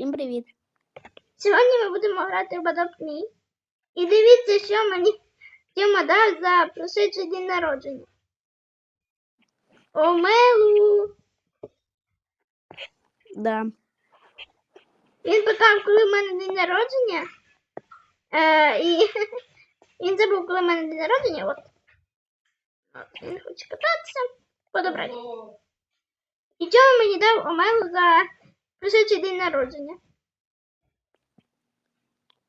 Всім привіт. Сьогодні ми будемо грати в Badop.me. І дивіться, що мені Тьома дав за прошедший день народження. Омелу. Да. Він питав, коли в мене день народження. Е, і він забув, коли в мене день народження. От. От, він хоче кататися. Подобрати. І Тьома мені дав Омелу за прошедший день народження.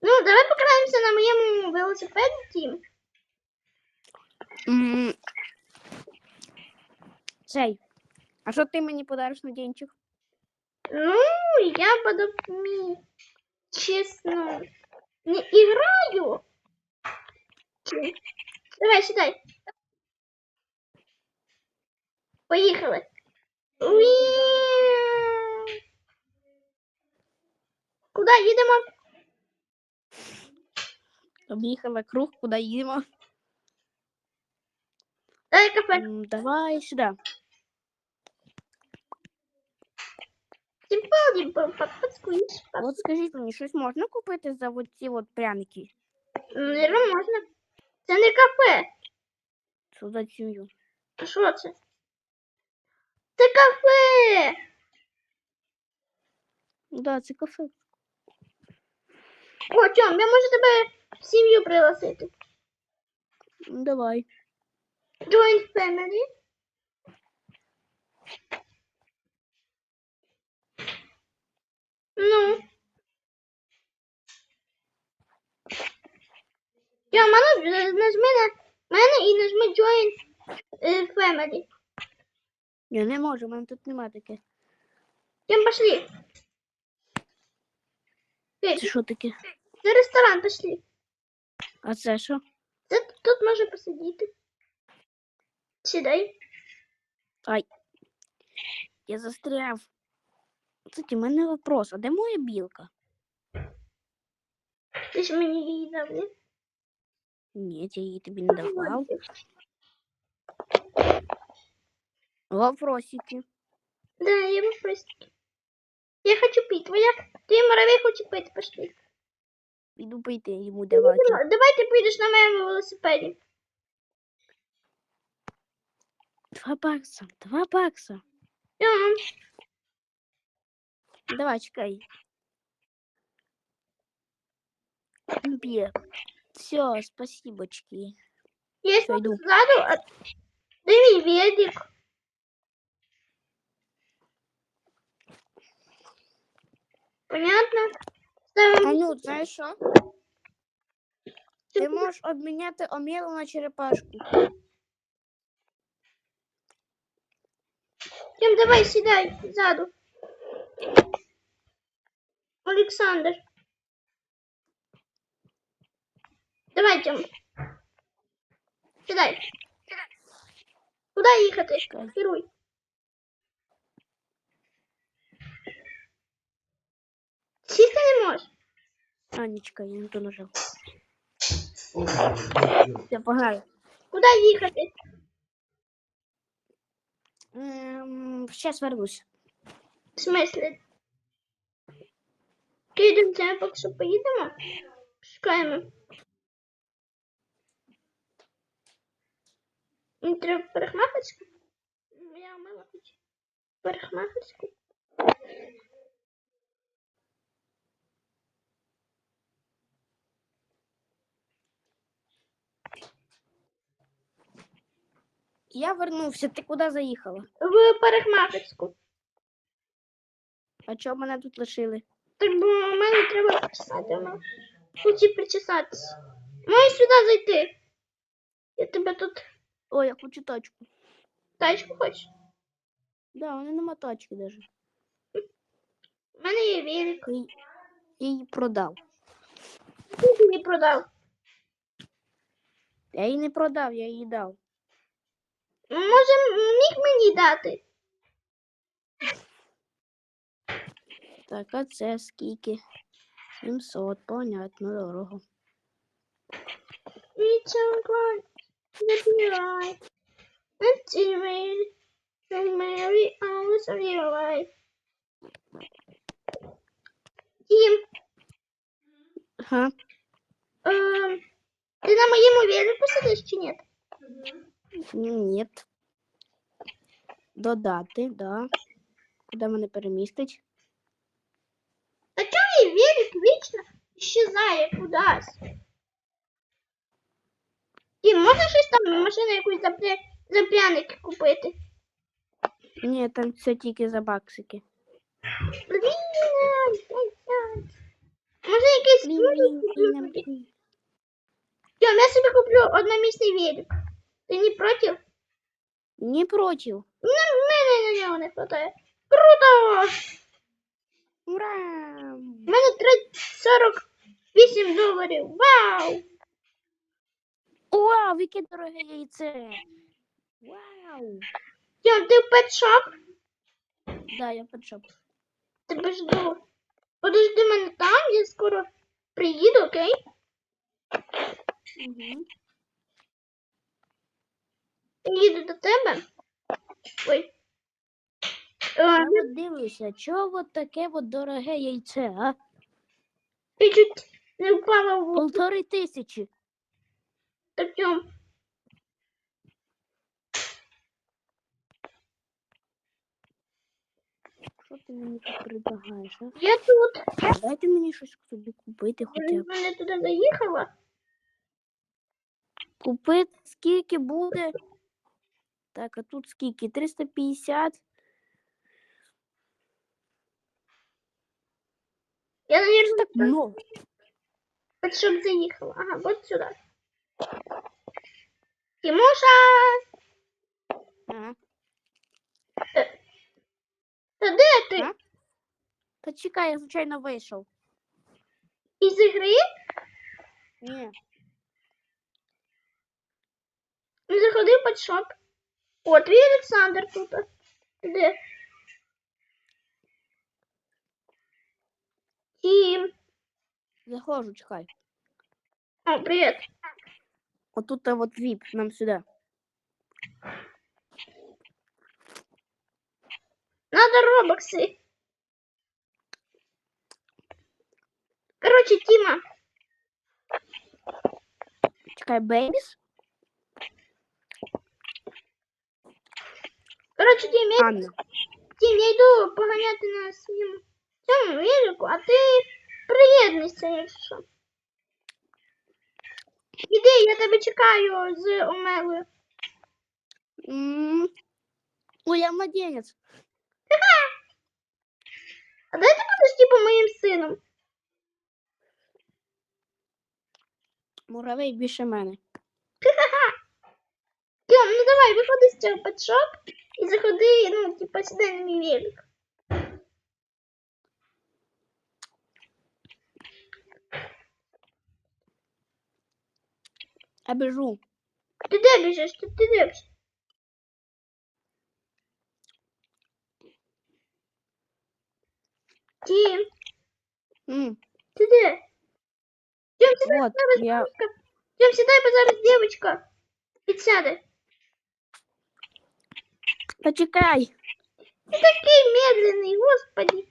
Ну, давай покатаємося на моєму велосипеді. М, Цей. А що ти мені подариш на денчик? Ну, я подумаю, честно, не играю. Давай, сідай. Поїхали. Уі! Куди їдемо? Об'їхала круг, куди їдемо. Дай кафе. Давай сюди. От скажіть мені, щось можна купити за от ці от пряники? Наверно, можна. Це не кафе. Що за сім'ю? А що це? Це кафе. Да, це кафе. О, Тьом, я можу тебе в сім'ю пригласити. Давай. Join family. Ну. Я ману нажми на мене і нажми Join е, Family. Я не можу, у мене тут нема таке. Тем пошли. Це що таке? На ресторан пошли. А це що? Це тут можна посидіти. Сідай. Ай. Я застряв. Кстати, у мене вопрос, а де моя білка? Ти ж мені її дав, ні? Ні, я її тобі не давав. Вопросики. Да, я вопрос. Я хочу пить. Твоя, твій муравей хоче пити, пошли. Піду пийти йому давати. Давай ти поїдеш на моєму велосипеді. Два бакса, два бакса. Ем, Давай, чекай. Бе. Все, спасибочки. Є Всё, йду. ззаду, а де мій велик? Понятно? Ставимо А ну, знаєш що? Ти можеш обміняти омілу на черепашку. Тим, давай сідай ззаду. Олександр. Давай, Тим. Сідай. Куди їхати? Чекай. Керуй. А, не я не то нажав. Все, погнали. Куди їхати? Ем, Сейчас вернусь. В смислі? Підемо це поки що поїдемо. Шукаємо. Мені треба парикмахерську. Я мила хочу. Парикмахерську. Я вернувся. Ти куди заїхала? В парикмахерську. А чого мене тут лишили? Так бо мене треба. Вона хоче причесатися. Можеш сюди зайти. Я тебе тут Ой, я хочу тачку. тачку хочеш? Да, у мене нема тачки даже. У мене є велик. Я її продав. Ти її продав. Я її не продав, я її дав. Може, міг мені дати? Так, а це скільки? 700, понятно, дорого. It's alright. Let me ride. Let's see, Mary. And Mary always on your right. Ага. Ем, ти на моєму велику сидиш чи ні? Ні. Додати, да. Куди мене перемістить? Та чому мій велик вічно щезає кудись? Ти можна щось там машину якусь за, пря... за пряники купити? Ні, там все тільки за баксики. Блін, ай-яй-яй. Може якийсь Блін, велик блін, куплю блін, собі? блін. Тьом, я собі куплю одномісний велик. Ти не проти? Не проти. Ну, в мене на нього не хватає. Круто! Ура! У мене 48 доларів. Вау! Вау, яке дороге яйце! Вау! Тьом, ти в петшоп? Да, я почав. Тебе жду. Подожди мене там, я скоро приїду, окей? Угу. Їду до тебе. Ой. Е, Я от дивлюся, чого от таке от дороге яйце, а? Ти чуть не впала в воду. Полтори тисячі. Артем. Що ти мені тут предлагаєш, а? Я тут. Дайте мені щось собі купити хоча Я б. мене туди заїхала. Купити скільки буде? Так, а тут скільки? 350? Я, наверное, Так много. так, щоб заїхала. Ага, вот сюди. Тимоша! Ага. Та де ти? А? Та чекай, я звичайно вийшов. Із ігри? Ні. Ну, заходи в петшоп. О, твій Олександр тут. Де? Тім. Заходжу, чекай. О, привіт. Отут а от віп, нам сюди. Надо робокси. Короче, Тима, Чекай, бейбіс? Короче, Тим, я, йду поганяти на своєму цьому велику, а ти приєднуйся, якщо. Іди, я тебе чекаю з Омелою. Ой, я младенець. А де ти будеш типу моїм сином? Муравей більше мене. Тьом, ну давай, виходи з цього петшоп і заходи, ну, типа, сідай на мій велик. Я біжу. Ти де біжиш? Ти, ти де біжиш? Тім, М. ти де? Тім, сідай, От, зараз я. дівчинка. Тім, сідай, бо зараз дівчинка. Підсяде. Та чекай. Ти такий медленний, господи.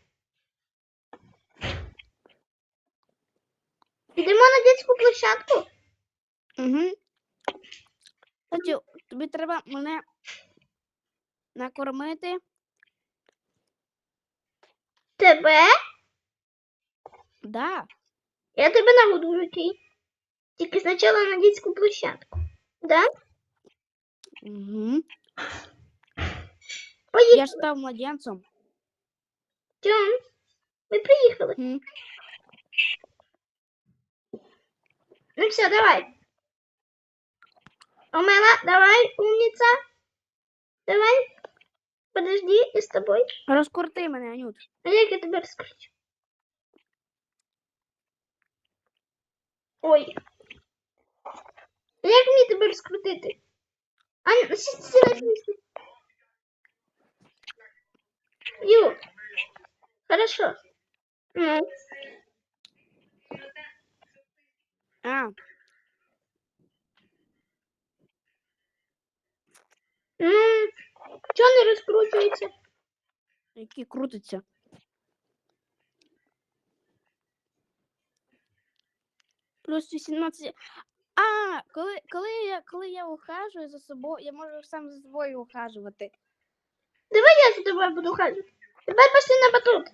Йдемо на дитячу площадку. Угу. Кстати, тобі треба мене накормити. Тебе? Да. Я тебе нагодую, окей? Тільки спочатку на дитячу площадку. Да? Угу. Поїхали. Я ж став младенцем. Тьом, ми приїхали. Угу. Ну все, давай. Омела, давай, умница. Давай. Подожди, я с тобой. Розкорти мене, Анют. А як я тебе розкручу? Ой. А Як мені тебе розкрутити? А, сідай, сідай, сідай. Ю. Хорошо. Ну, А, ну, чого не розкручується? який крутиться. плюс 18. А, коли, коли, я, коли я ухажую за собою, я можу сам за собою ухажувати. Давай я за тобою буду ходити. Тепер пошли на батут.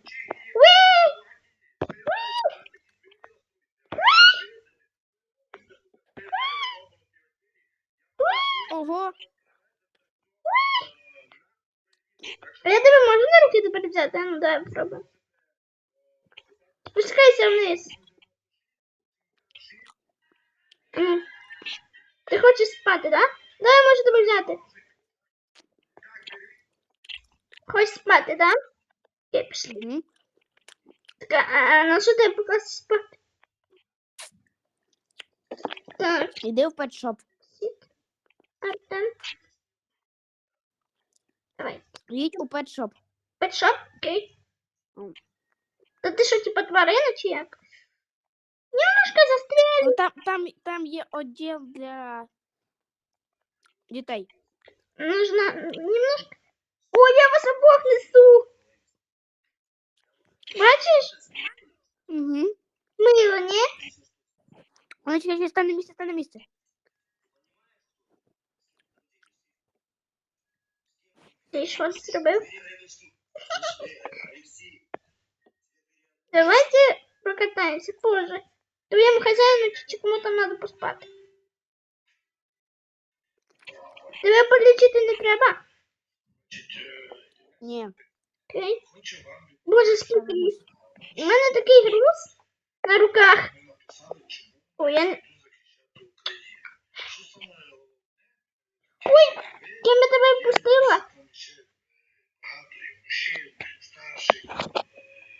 Ого, А я тебе можу на руки тепер взяти? Ну давай попробуй. Спускайся вниз. М. Ти хочеш спати, да? Давай я можу тебе взяти. Хочеш спати, да? Окей, пішли. угу. Так, а, а на що тебе покласти спати? Так, Іди в петшоп. сіт. Артем. Давай. Їдь у петшоп. Петшоп, окей. М. Та ти що, типа тварина чи як? Немножко застряли. Ну, там, там, там є відділ для дітей. Нужно немножко... Ой, я вас обох несу. Бачиш? Угу. Мило, ні? Вона чекай, чекай, стань на місце, стань на місце. Ти що зробив? Давайте прокатаемся позже. Твоєму хазяїну чи- чи кому там надо поспати. Тебе подлічити не треба? Ні. Окей. Боже, скільки їх. У мене такий груз на руках. Ой, я. Ой, ким я тебе впустила?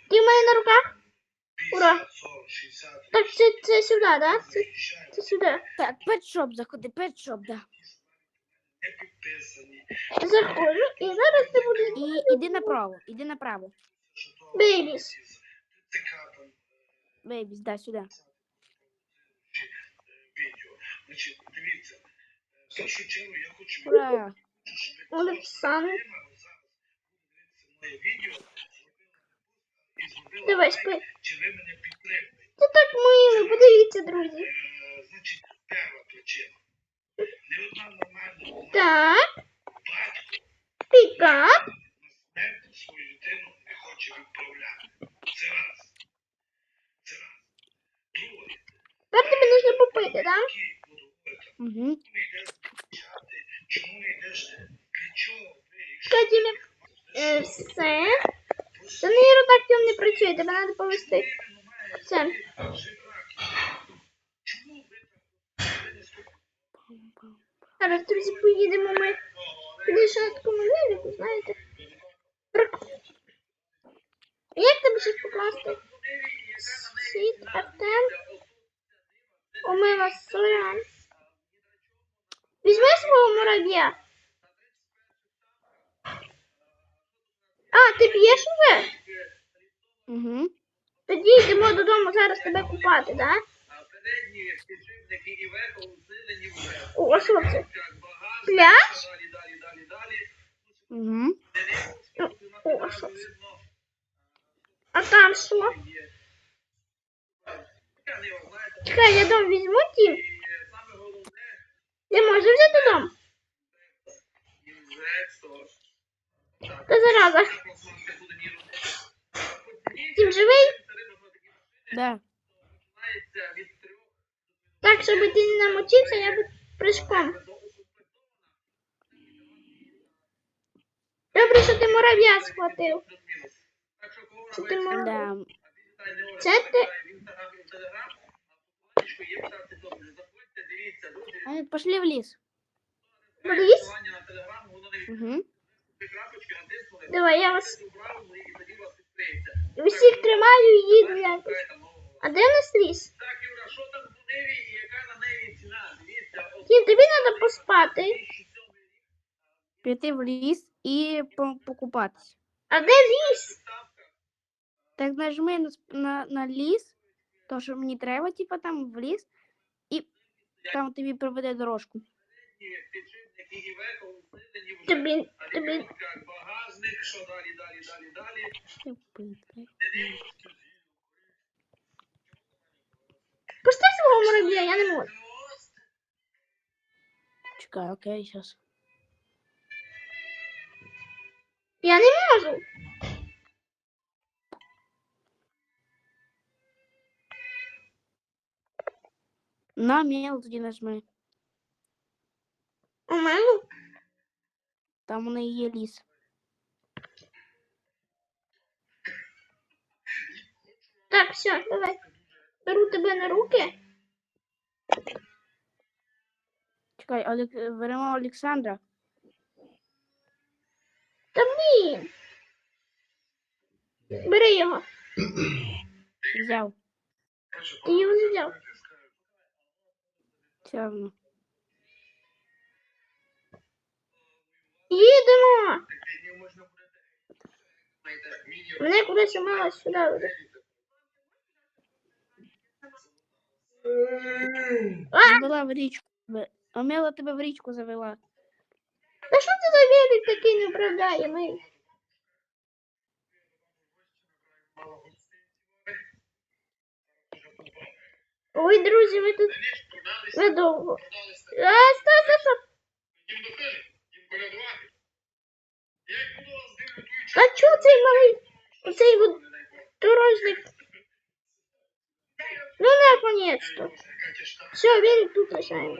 Ти в мене на руках? Ура. Так, це, це сюди, да? Це, це сюди. Так, петшоп заходи, петшоп, да. Заходжу, і зараз ти будеш І іди направо, іди направо. бейбіс. Бейбіс, да, сюди. Значить, дивіться, в першу чергу я хочу! Олександр. спи. чи ви мене підтримуєте. Це так мило, подивіться, друзі. Е, Значить, перша причина. Не одна нормальна Так, пікап. смерть свою дитину не хоче відправляти. Це раз. Це раз. Друге, Тепер тобі потрібно попити, так? Угу. йдеш чому йдеш, для чого Чекай, Дімі. Е, все. Та не так цьому не працює, тебе треба повести. Все. чому ви так ви не слухаєте? Зараз, друзі, поїдемо ми. Більше на такому велику, знаєте. Прик- Тебе щось покласти? Світ, Артем. Омива, сорян. Візьми свого мурав'я. А, ти п'єш уже? Угу. Тоді йдемо додому зараз тебе купати, да? О, що це? Пляж? Угу. О, що це? А там що? Чекай, я дом візьму тім. І саме головне, Я можу взяти дом? Та зараза. Тім живий? Да. Так, щоб ти не намочився, я би прыжком. Добре, що ти мурав'я схватив. плюс-мінус. Так що кого Це ти мурав'я. Да. Це ти. А, Пошли в ліс. Поліз? Угу. Давай, я вас усіх тримаю і їду якось. А де в нас ліс? Так, Юра, що там в Ниві і яка на неї ціна? Дивіться, Тім, тобі треба поспати. 2007 Піти в ліс і по- покупатися. А де ліс? Так нажми на, на, на ліс, то що мені треба, типа там в ліс, і там тобі проведе дорожку. Тобі, тобі. багажник, що далі, далі, далі, далі. Пусти свого я не можу. Чекай, окей, сейчас. Я не можу. На мел тоді нажми. У мене. Там у неї є ліс. Так, все, давай. Беру тебе на руки. Чекай, Олег... беремо Олександра. Та блін. Бери його. Взяв. Ти його взяв. Одно. Їдемо. Мене кудись мало сюди. веде. Завела в річку. тебе. Омела тебе в річку завела. та що це за велик такий неуправляємий? Ой, друзі, ви тут надовго. А, стой, стой, стой. Їм до їм колядувати. Як було з ними А чого цей малий, оцей от дорожник? Ну, наконец-то. Все, він тут лишаємо.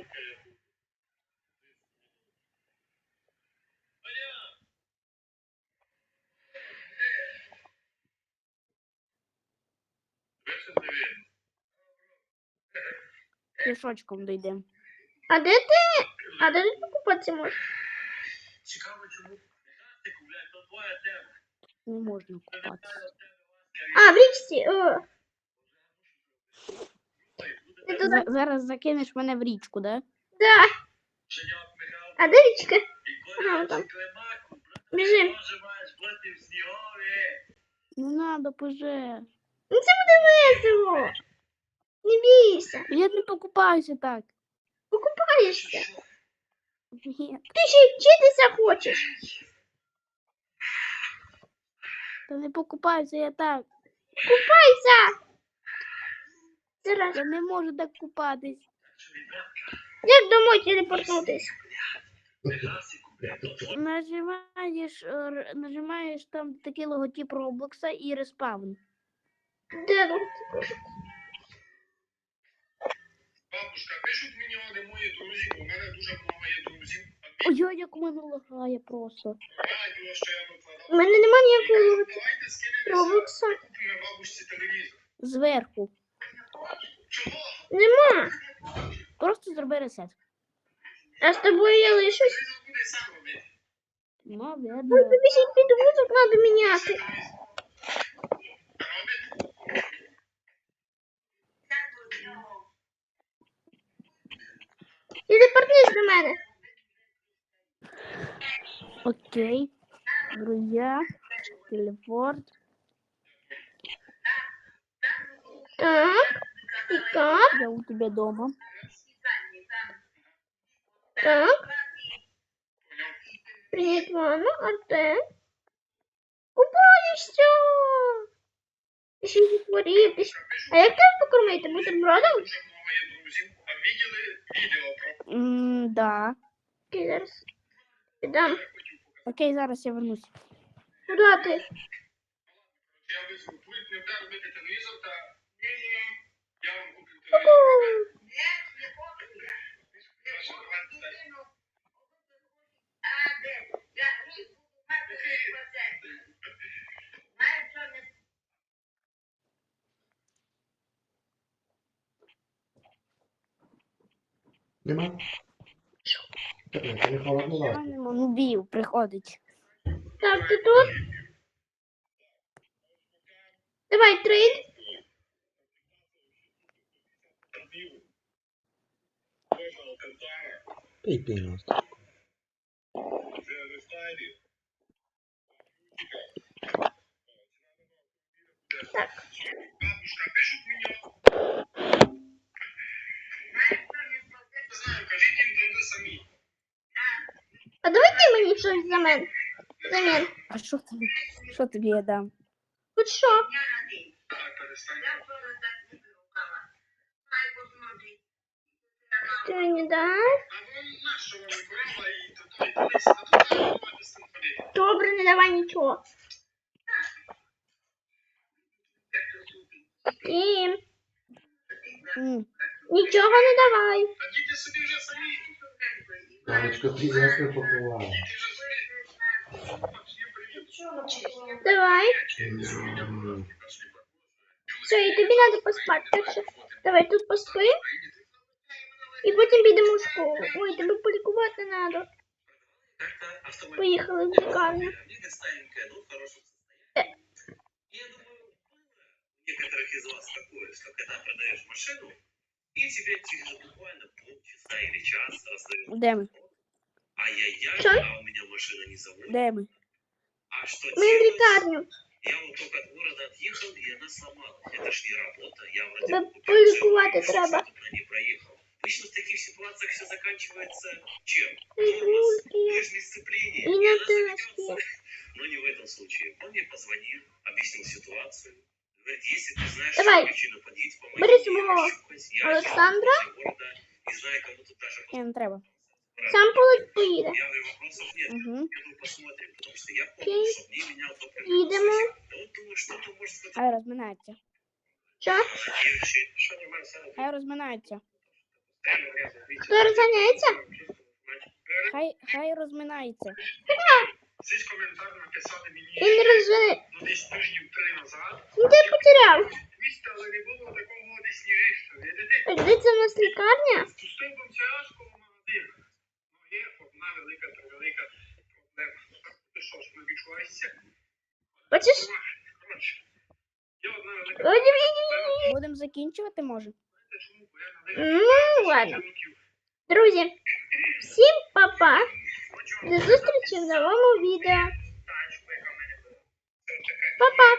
Пішочком дійдемо. А де ти? А де ти покупатися можеш? Цікаво, чому Жастику, блядь, то твоя тема. Не можна купатися. А, в річці. О. Ти туди? За- зараз закинеш мене в річку, да? Да. А де річка? Ага, Коля там. Біжим. Не надо, поже. Ну це буде весело. Не бійся. Я не покупаюся так. Покупаєшся. Що? Ні, Ти ще й вчитися хочеш. та не покупаюся я так. Купайся. Зараз. Я не можу так купатись. Як домой телепортнутись? Нажимаєш, е, р- нажимаєш там такий логотип Роблокса і респаун. Де бабушка. Пишуть мені вони мої друзі, бо в мене дуже много є друзів. Ой, як у мене лагає просто. радіо, що я викладав. У мене нема ніякого скинемося, купимо бабусі телевізор. Зверху. Чого? Нема. Просто зроби ресет. А з тобою я лишусь. Телевізор буде сам робити. Ну, Ну, тобі ще й підвозок треба міняти. Телепортнись до мене. Окей. Друзья. Телепорт. Так. І так. Я у тебя дома. Так. Привіт, ванну, Артем. Купаєшся. Ти ще. Ти ще- А як тебе покормити? Бутербродом? Є друзів. А виділи відео про М, да. Окей, зараз. Підам. я. Окей, зараз я вернусь. Куди ти? Я не вам куплю телевізор. Давайте далі. Нема? Та ні, це не холодно ласка. Пане приходить. Так, ти тут? Давай, трейд. Пий нас. Так. Бабушка, пишуть мені. А давай ти мені щось за мене. Замін. А що тобі? Що тобі я дам? Хоч що? Так, перестань. Ти мені дав? А вам нащо вам корова і тут і десь, а тут треба з тим ходити. Добре, не давай нічого. І М, нічого не давай. А діти собі вже самі. Мамочка. Всім привіт. Давай. Все, і тобі треба поспати. Так що давай тут поспи. І потім підемо в школу. Ой, тебе полікувати треба. Поїхали в лікарню. Думаю, некоторых из вас такое, что когда продаешь машину, и тебе через буквально полчаса или час раздают Де ми? Ай-яй-яй, Что? а у меня машина не заводит. Де ми? А что Ми в делать? лікарню. Я вот только от города отъехал, и она сломалась. Это ж не работа. Я вроде Тебе бы полікувати треба. ней проехал. Обычно в таких ситуациях все заканчивается чем? Рульки. Лишь сцепление. И и на она заведется. Но не в этом случае. Он мне позвонил, объяснил ситуацию. Говорит, если ты знаешь Давай. причину, подъедь, помоги. Бери мне, свого расщупайся. Я Олександра. живу в города, не знаю, кому тут даже Ні, не треба. Сам поле- поїде. Я говорю, вопросов нет. Угу. Пойду посмотрим, потому что я помню, Окей. что мне менял топливный Їдемо. баллончик. Да вот думаю, что-то может в этом Хай розминається. Що? случае. Що немає саме? Хай розминається. Хто розганяється? Хай, хай розминається. Цей коментар написали мені Він розвини. ну, десь тижнів три назад. Ну ти потеряв. Місто, але не було такого десь. Видите? Де це в нас лікарня? Пустив магазин. Ну, є одна велика та велика проблема. Ти що ж, не відчуваєшся? Бачиш? Коротше, є одна велика проблема. Будемо закінчувати, може? Ну, ладно. Друзі, всім па-па. До зустрічі в новому відео. Па-па!